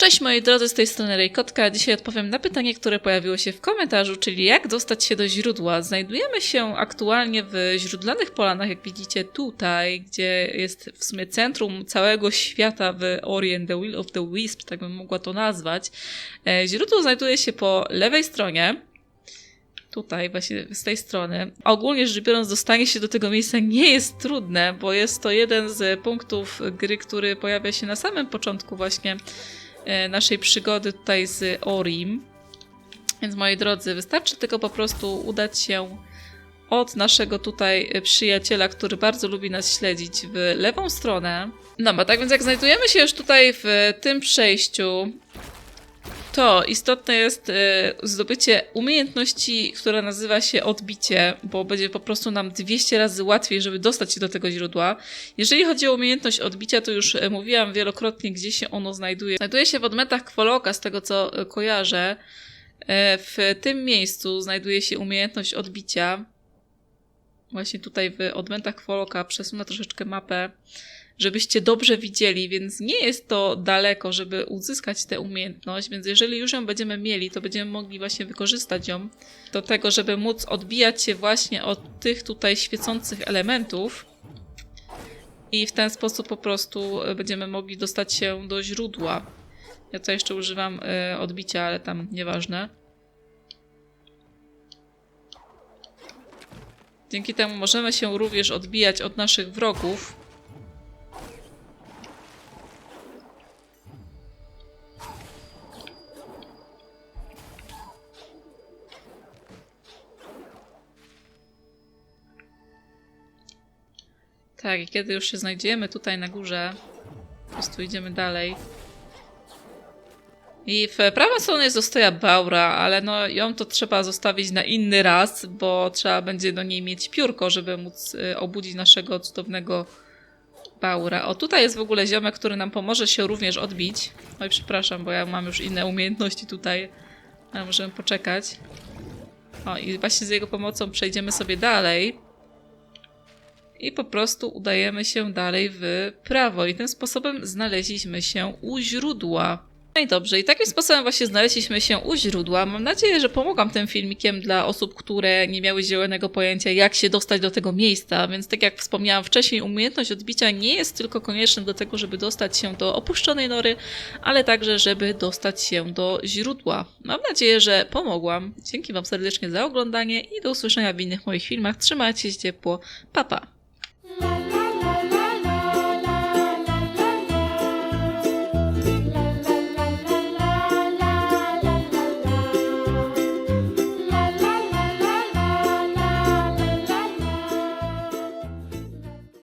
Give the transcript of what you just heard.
Cześć moi drodzy, z tej strony Rejkotka. Dzisiaj odpowiem na pytanie, które pojawiło się w komentarzu, czyli jak dostać się do źródła. Znajdujemy się aktualnie w źródlanych polanach, jak widzicie tutaj, gdzie jest w sumie centrum całego świata w Orient, the Will of the Wisp, tak bym mogła to nazwać. E, Źródło znajduje się po lewej stronie. Tutaj, właśnie z tej strony. Ogólnie rzecz biorąc, dostanie się do tego miejsca nie jest trudne, bo jest to jeden z punktów gry, który pojawia się na samym początku właśnie naszej przygody tutaj z Orim. Więc moi drodzy, wystarczy tylko po prostu udać się od naszego tutaj przyjaciela, który bardzo lubi nas śledzić w lewą stronę. No, bo tak więc jak znajdujemy się już tutaj w tym przejściu, to istotne jest e, zdobycie umiejętności, która nazywa się odbicie, bo będzie po prostu nam 200 razy łatwiej, żeby dostać się do tego źródła. Jeżeli chodzi o umiejętność odbicia, to już e, mówiłam wielokrotnie, gdzie się ono znajduje. Znajduje się w odmętach Kwoloka, z tego co e, kojarzę. W tym miejscu znajduje się umiejętność odbicia. Właśnie tutaj w odmętach Kwoloka przesunę troszeczkę mapę żebyście dobrze widzieli, więc nie jest to daleko, żeby uzyskać tę umiejętność, więc jeżeli już ją będziemy mieli, to będziemy mogli właśnie wykorzystać ją do tego, żeby móc odbijać się właśnie od tych tutaj świecących elementów i w ten sposób po prostu będziemy mogli dostać się do źródła. Ja tutaj jeszcze używam e, odbicia, ale tam nieważne. Dzięki temu możemy się również odbijać od naszych wrogów. Tak, i kiedy już się znajdziemy tutaj na górze, po prostu idziemy dalej. I w prawą stronę jest Ostoja Baura, ale no ją to trzeba zostawić na inny raz, bo trzeba będzie do niej mieć piórko, żeby móc y, obudzić naszego cudownego Baura. O, tutaj jest w ogóle ziomek, który nam pomoże się również odbić. Oj, przepraszam, bo ja mam już inne umiejętności tutaj. Ale możemy poczekać. O, i właśnie z jego pomocą przejdziemy sobie dalej i po prostu udajemy się dalej w prawo. I tym sposobem znaleźliśmy się u źródła. No i dobrze, i takim sposobem właśnie znaleźliśmy się u źródła. Mam nadzieję, że pomogłam tym filmikiem dla osób, które nie miały zielonego pojęcia, jak się dostać do tego miejsca. Więc tak jak wspomniałam wcześniej, umiejętność odbicia nie jest tylko konieczna do tego, żeby dostać się do opuszczonej nory, ale także, żeby dostać się do źródła. Mam nadzieję, że pomogłam. Dzięki Wam serdecznie za oglądanie i do usłyszenia w innych moich filmach. Trzymajcie się ciepło. Pa, pa!